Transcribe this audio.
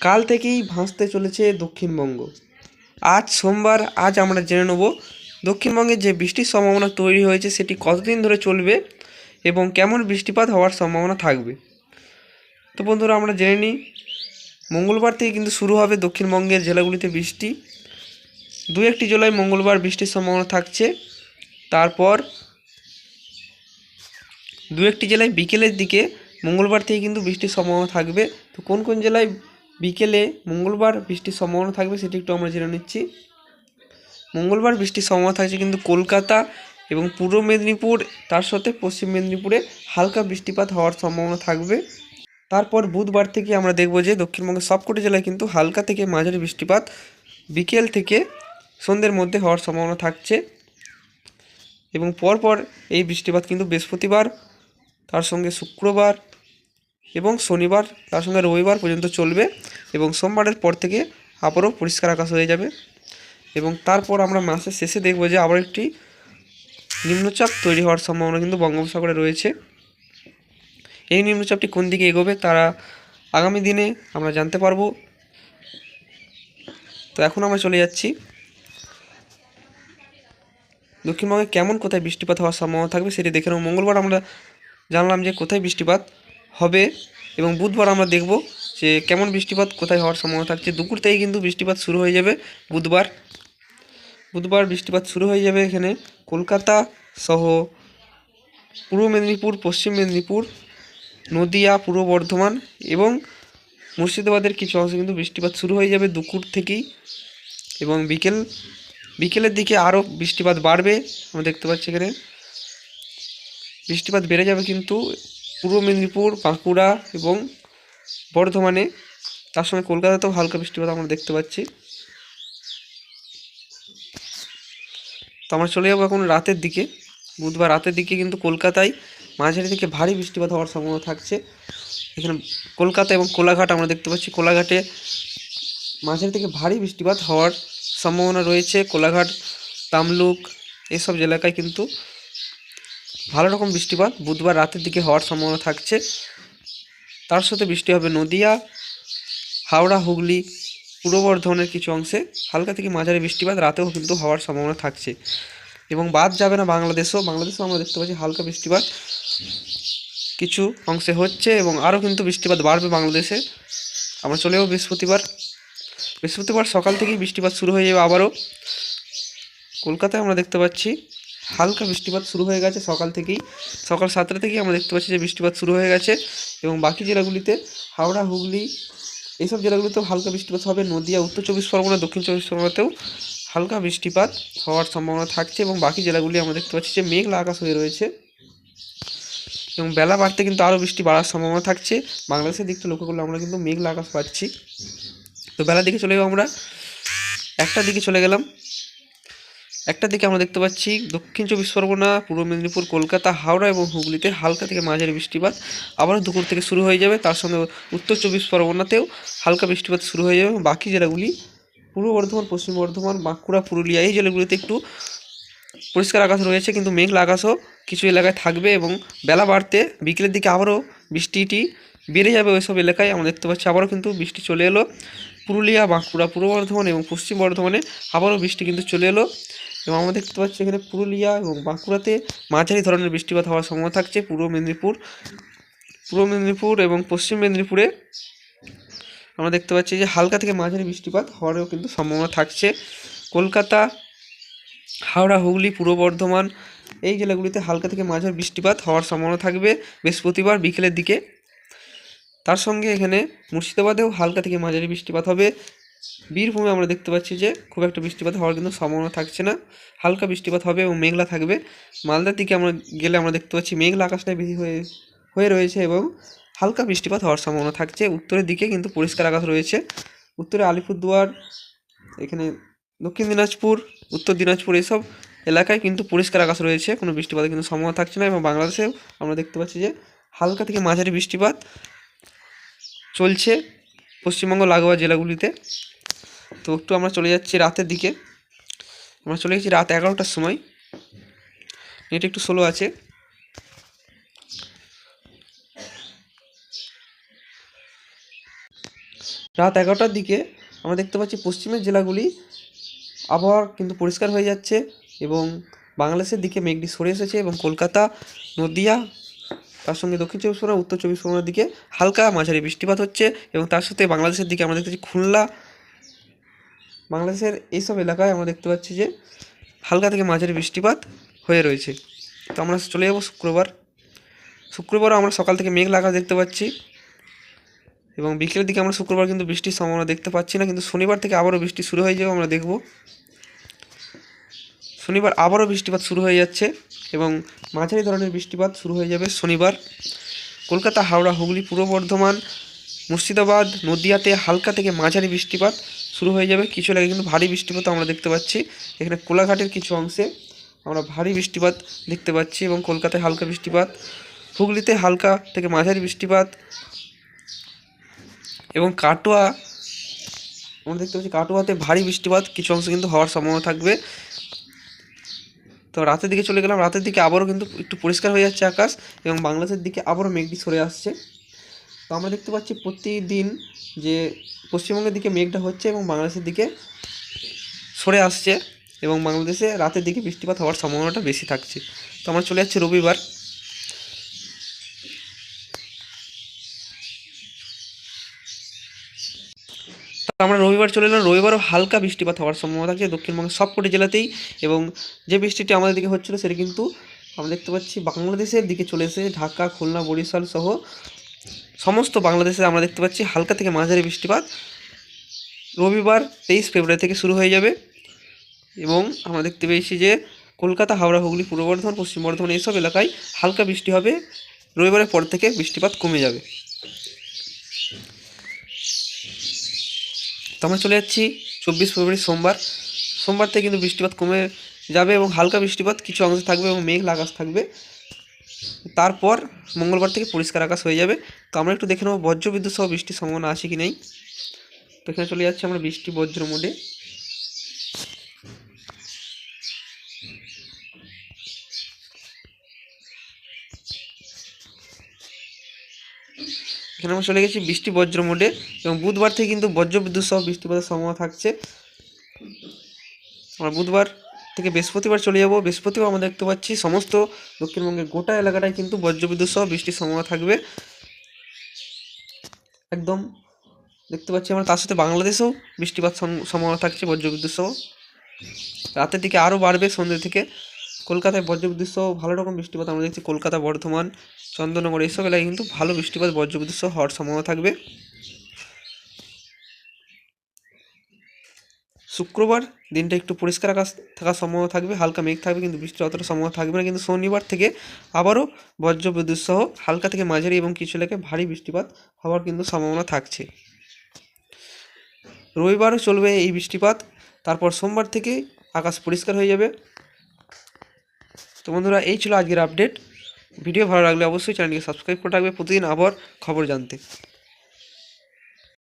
কাল থেকেই ভাসতে চলেছে দক্ষিণবঙ্গ। আজ সোমবার, আজ আমরা জেনে নেব দক্ষিণবঙ্গে যে বৃষ্টির সম্ভাবনা তৈরি হয়েছে, সেটি কতদিন ধরে চলবে এবং কেমন বৃষ্টিপাত হওয়ার সম্ভাবনা থাকবে। তো বন্ধুরা, আমরা জেনে নিই, মঙ্গলবার থেকে কিন্তু শুরু হবে দক্ষিণবঙ্গের জেলাগুলিতে বৃষ্টি। দু একটি জেলায় মঙ্গলবার বৃষ্টির সম্ভাবনা থাকছে। তারপর দু একটি জেলায় বিকেলের দিকে মঙ্গলবার থেকে কিন্তু বৃষ্টির সম্ভাবনা থাকবে। তো কোন কোন জেলায় বিকেলে মঙ্গলবার বৃষ্টির সম্ভাবনা থাকবে, সেটি একটু আমরা জেনে নিচ্ছি। মঙ্গলবার বৃষ্টির সম্ভাবনা থাকছে কিন্তু কলকাতা এবং পূর্ব মেদিনীপুর, তার সাথে পশ্চিম মেদিনীপুরে হালকা বৃষ্টিপাত হওয়ার সম্ভাবনা থাকবে। তারপর বুধবার থেকে আমরা দেখব যে দক্ষিণবঙ্গের সবকটি জেলায় কিন্তু হালকা থেকে মাঝারি বৃষ্টিপাত বিকেল থেকে সন্ধ্যের মধ্যে হওয়ার সম্ভাবনা থাকছে। এবং পরপর এই বৃষ্টিপাত কিন্তু বৃহস্পতিবার, তার সঙ্গে শুক্রবার এবং শনিবার, তার সঙ্গে রবিবার পর্যন্ত চলবে এবং সোমবারের পর থেকে আবারও পরিষ্কার আকাশ হয়ে যাবে এবং তারপর আমরা মাসের শেষে দেখব যে আবার একটি নিম্নচাপ তৈরি হওয়ার সম্ভাবনা কিন্তু বঙ্গোপসাগরে রয়েছে। এই নিম্নচাপটি কোন দিকে এগোবে তারা আগামী দিনে আমরা জানতে পারব। তো এখন আমরা চলে যাচ্ছি। দক্ষিণবঙ্গে কেমন কোথায় বৃষ্টিপাত হওয়ার সম্ভাবনা থাকবে সেটি দেখে নেব। মঙ্গলবার আমরা জানলাম যে কোথায় বৃষ্টিপাত হবে এবং বুধবার আমরা দেখব যে কেমন বৃষ্টিপাত কোথায় হওয়ার সম্ভাবনা থাকছে। দুপুর থেকে কিন্তু বৃষ্টিপাত শুরু হয়ে যাবে বুধবার। বুধবার বৃষ্টিপাত শুরু হয়ে যাবে এখানে কলকাতা সহ পূর্ব মেদিনীপুর, পশ্চিম মেদিনীপুর, নদিয়া, পূর্ব বর্ধমান এবং মুর্শিদাবাদের কিছু অংশে কিন্তু বৃষ্টিপাত শুরু হয়ে যাবে দুপুর থেকেই এবং বিকেল, বিকেলের দিকে আরও বৃষ্টিপাত বাড়বে। আমরা দেখতে পাচ্ছি এখানে বৃষ্টিপাত বেড়ে যাবে কিন্তু পূর্ব মেদিনীপুর, বাঁকুড়া এবং বর্ধমানে। তার সঙ্গে কলকাতাতেও হালকা বৃষ্টিপাত আমরা দেখতে পাচ্ছি। তো আমরা চলে যাব এখন রাতের দিকে। বুধবার রাতের দিকে কিন্তু কলকাতায় মাঝারি থেকে ভারী বৃষ্টিপাত হওয়ার সম্ভাবনা থাকছে। এখানে কলকাতা এবং কোলাঘাট আমরা দেখতে পাচ্ছি। কোলাঘাটে মাঝারি থেকে ভারী বৃষ্টিপাত হওয়ার সম্ভাবনা রয়েছে। কোলাঘাট, তামলুক, এসব এলাকায় কিন্তু ভালো রকম বৃষ্টিপাত। বুধবার রাতের দিকে হওয়ার সম্ভাবনা থাকছে। তার সাথে বৃষ্টি হবে নদিয়া, হাওড়া, হুগলি, পূর্ব বর্ধমানের কিছু অংশে। হালকা থেকে মাঝারি বৃষ্টিপাত রাতেও কিন্তু হওয়ার সম্ভাবনা থাকছে। এবং বাদ যাবে না বাংলাদেশও। বাংলাদেশেও আমরা দেখতে পাচ্ছি হালকা বৃষ্টিপাত কিছু অংশে হচ্ছে এবং আরও কিন্তু বৃষ্টিপাত বাড়বে বাংলাদেশে। আমরা চলে যাব বৃহস্পতিবার। বৃহস্পতিবার সকাল থেকেই বৃষ্টিপাত শুরু হয়ে যাবে আবারও। কলকাতায় আমরা দেখতে পাচ্ছি হালকা বৃষ্টিপাত শুরু হয়ে গেছে সকাল থেকেই। সকাল সাতটা থেকেই আমরা দেখতে পাচ্ছি যে বৃষ্টিপাত শুরু হয়ে গেছে এবং বাকি জেলাগুলিতে হাওড়া, হুগলি এইসব জেলাগুলিতেও হালকা বৃষ্টিপাত হবে। নদিয়া, উত্তর চব্বিশ পরগনা, দক্ষিণ চব্বিশ পরগনাতেও হালকা বৃষ্টিপাত হওয়ার সম্ভাবনা থাকছে এবং বাকি জেলাগুলি আমরা দেখতে পাচ্ছি যে মেঘলা আকাশ হয়ে রয়েছে এবং বেলা বাড়তে কিন্তু আরও বৃষ্টি বাড়ার সম্ভাবনা থাকছে। বাংলাদেশের দিকটা লক্ষ্য করলে আমরা কিন্তু মেঘলা আকাশ পাচ্ছি। তো বেলা দিকে চলে যাব আমরা। একটা দিকে চলে গেলাম। একটা দিকে আমরা দেখতে পাচ্ছি দক্ষিণ চব্বিশ পরগনা, পূর্ব মেদিনীপুর, কলকাতা, হাওড়া এবং হুগলিতে হালকা থেকে মাঝারি বৃষ্টিপাত। আবারও দুপুর থেকে শুরু হয়ে যাবে, তার সঙ্গে উত্তর চব্বিশ পরগনাতেও হালকা বৃষ্টিপাত শুরু হয়ে যাবে। বাকি জেলাগুলি, পূর্ব বর্ধমান, পশ্চিম বর্ধমান, বাঁকুড়া, পুরুলিয়া, এই জেলাগুলিতে একটু পরিষ্কার আকাশ রয়েছে, কিন্তু মেঘলা আকাশও কিছু এলাকায় থাকবে এবং বেলা বাড়তে বিকেলের দিকে আবারও বৃষ্টিটি বেড়ে যাবে ওইসব এলাকায়। আমরা দেখতে পাচ্ছি আবারও কিন্তু বৃষ্টি চলে এলো। পুরুলিয়া বাঁকুড়া পূর্ব বর্ধমান এবং পশ্চিম বর্ধমানে আবারও বৃষ্টি কিন্তু চলে এলো। এবং আমরা দেখতে পাচ্ছি এখানে পুরুলিয়া এবং বাঁকুড়াতে মাঝারি ধরনের বৃষ্টিপাত হওয়ার সম্ভাবনা থাকছে পূর্ব মেদিনীপুর। পূর্ব মেদিনীপুর এবং পশ্চিম মেদিনীপুরে আমরা দেখতে পাচ্ছি যে হালকা থেকে মাঝারি বৃষ্টিপাত হওয়ারও কিন্তু সম্ভাবনা থাকছে। কলকাতা, হাওড়া, হুগলি, পূর্ব বর্ধমান এই জেলাগুলিতে হালকা থেকে মাঝারি বৃষ্টিপাত হওয়ার সম্ভাবনা থাকবে বৃহস্পতিবার বিকেলের দিকে। তার সঙ্গে এখানে মুর্শিদাবাদেও হালকা থেকে মাঝারি বৃষ্টিপাত হবে। বীরভূমে আমরা দেখতে পাচ্ছি যে খুব একটা বৃষ্টিপাত হওয়ার কিন্তু সম্ভাবনা থাকছে না। হালকা বৃষ্টিপাত হবে এবং মেঘলা থাকবে। মালদার দিকে আমরা গেলে আমরা দেখতে পাচ্ছি মেঘলা আকাশটাই বেশি হয়ে হয়ে রয়েছে এবং হালকা বৃষ্টিপাত হওয়ার সম্ভাবনা থাকছে। উত্তরের দিকে কিন্তু পরিষ্কার আকাশ রয়েছে। উত্তরে আলিপুরদুয়ার, এখানে দক্ষিণ দিনাজপুর, উত্তর দিনাজপুর এসব এলাকায় কিন্তু পরিষ্কার আকাশ রয়েছে। কোনো বৃষ্টিপাতের কিন্তু সম্ভাবনা থাকছে না এবং বাংলাদেশেও আমরা দেখতে পাচ্ছি যে হালকা থেকে মাঝারি বৃষ্টিপাত। চলছে পশ্চিমবঙ্গ লাগোয়া জেলাগুলিতে। তো একটু আমরা চলে যাচ্ছি রাতের দিকে। আমরা চলে গেছি রাত এগারোটার সময়। নেট একটু স্লো আছে। রাত এগারোটার দিকে আমরা দেখতে পাচ্ছি পশ্চিমের জেলাগুলি আবহাওয়া কিন্তু পরিষ্কার হয়ে যাচ্ছে এবং বাংলাদেশের দিকে মেঘটি সরে এসেছে এবং কলকাতা, নদিয়া তার সঙ্গে দক্ষিণ চব্বিশ পরগনা, উত্তর চব্বিশ পরগনার দিকে হালকা মাঝারি বৃষ্টিপাত হচ্ছে এবং তার সাথে বাংলাদেশের দিকে আমরা দেখতে পাচ্ছি খুলনা। বাংলাদেশের এইসব এলাকায় আমরা দেখতে পাচ্ছি যে হালকা থেকে মাঝারি বৃষ্টিপাত হয়ে রয়েছে। তো আমরা চলে যাব শুক্রবার। শুক্রবারও আমরা সকাল থেকে মেঘ লাগা দেখতে পাচ্ছি এবং বিকেলের দিকে আমরা শুক্রবার কিন্তু বৃষ্টির সম্ভাবনা দেখতে পাচ্ছি না, কিন্তু শনিবার থেকে আবারও বৃষ্টি শুরু হয়ে যাবে আমরা দেখব। শনিবার আবারও বৃষ্টিপাত শুরু হয়ে যাচ্ছে। এবং মাঝারি ধরনের বৃষ্টিপাত শুরু হয়ে যাবে শনিবার। কলকাতা, হাওড়া, হুগলি, পূর্ব বর্ধমান, মুর্শিদাবাদ, নদিয়াতে হালকা থেকে মাঝারি বৃষ্টিপাত শুরু হয়ে যাবে। কিছু এলাকায় কিন্তু ভারী বৃষ্টিপাত আমরা দেখতে পাচ্ছি। এখানে কোলাঘাটের কিছু অংশে আমরা ভারী বৃষ্টিপাত দেখতে পাচ্ছি এবং কলকাতায় হালকা বৃষ্টিপাত, হুগলিতে হালকা থেকে মাঝারি বৃষ্টিপাত এবং কাটোয়া, আমরা দেখতে পাচ্ছি কাটোয়াতে ভারী বৃষ্টিপাত। কিছু অংশ কিন্তু হওয়ার সম্ভাবনা থাকবে। তো রাতের দিকে চলে গেলাম। রাতের দিকে আবারও কিন্তু একটু পরিষ্কার হয়ে যাচ্ছে আকাশ এবং বাংলাদেশের দিকে আবারও মেঘটি সরে আসছে। তো আমরা দেখতে পাচ্ছি প্রতিদিন যে পশ্চিমবঙ্গের দিকে মেঘটা হচ্ছে এবং বাংলাদেশের দিকে সরে আসছে এবং বাংলাদেশে রাতের দিকে বৃষ্টিপাত হওয়ার সম্ভাবনাটা বেশি থাকছে। তো আমরা চলে যাচ্ছি রবিবার। তো আমরা রবিবার চলে এলাম। রবিবারও হালকা বৃষ্টিপাত হওয়ার সম্ভাবনা থাকছে দক্ষিণবঙ্গের সবকটি জেলাতেই এবং যে বৃষ্টিটি আমাদের দিকে হচ্ছিল সেটি কিন্তু আমরা দেখতে পাচ্ছি বাংলাদেশের দিকে চলে এসে ঢাকা, খুলনা, বরিশাল সহ সমস্ত বাংলাদেশে আমরা দেখতে পাচ্ছি হালকা থেকে মাঝারি বৃষ্টিপাত। রবিবার তেইশ ফেব্রুয়ারি থেকে শুরু হয়ে যাবে এবং আমরা দেখতে পেয়েছি যে কলকাতা, হাওড়া, হুগলি, পূর্ব বর্ধমান, পশ্চিম বর্ধমান এইসব এলাকায় হালকা বৃষ্টি হবে। রবিবারের পর থেকে বৃষ্টিপাত কমে যাবে। তো আমরা চলে যাচ্ছি চব্বিশ ফেব্রুয়ারি সোমবার। সোমবার থেকে কিন্তু বৃষ্টিপাত কমে যাবে এবং হালকা বৃষ্টিপাত, কিছু অংশে থাকবে এবং মেঘ আকাশ থাকবে। তারপর মঙ্গলবার থেকে পরিষ্কার আকাশ হয়ে যাবে। তো আমরা একটু দেখে নেব বজ্রবিদ্যুৎ সহ বৃষ্টির সম্ভাবনা আছে কি নেই। তো এখানে চলে যাচ্ছে আমরা বৃষ্টি বজ্র মোডে। এখানে আমরা চলে গেছি বৃষ্টি বজ্র মোডে এবং বুধবার থেকে কিন্তু বজ্রবিদ্যুৎ সহ বৃষ্টিপাতের সম্ভাবনা থাকছে। আমরা বুধবার থেকে বৃহস্পতিবার চলে যাব। বৃহস্পতিবার আমরা দেখতে পাচ্ছি সমস্ত দক্ষিণবঙ্গের গোটা এলাকাটায় কিন্তু বজ্রবিদ্যুৎ সহ বৃষ্টির সম্ভাবনা থাকবে। একদম দেখতে পাচ্ছি আমরা তার সাথে বাংলাদেশেও বৃষ্টিপাত সম- সম্ভাবনা থাকছে বজ্রবিদ্যুৎ সহ। রাতের দিকে আরও বাড়বে সন্ধ্যে থেকে। কলকাতায় বজ্রবিদ্যুৎ সহ ভালো রকম বৃষ্টিপাত আমরা দেখছি। কলকাতা, বর্ধমান, চন্দননগর এইসব এলাকায় কিন্তু ভালো বৃষ্টিপাত, বজ্রবিদ্যুৎ সহ হওয়ার সম্ভাবনা থাকবে। শুক্রবার দিনটা একটু পরিষ্কার আকাশ থাকার সম্ভাবনা থাকবে, হালকা মেঘ থাকবে, কিন্তু বৃষ্টির অতটা সম্ভাবনা থাকবে না। কিন্তু শনিবার থেকে আবারও বজ্রবিদ্যুৎ সহ হালকা থেকে মাঝারি এবং কিছু এলাকায় ভারী বৃষ্টিপাত হওয়ার কিন্তু সম্ভাবনা থাকছে। রবিবারও চলবে এই বৃষ্টিপাত, তারপর সোমবার থেকে আকাশ পরিষ্কার হয়ে যাবে। বন্ধুরা, এই ছিল আজকের আপডেট ভিডিও ভালো লাগলে অবশ্যই চ্যানেলকে সাবস্ক্রাইব করে রাখবে। প্রতিদিন আবার খবর জানতে।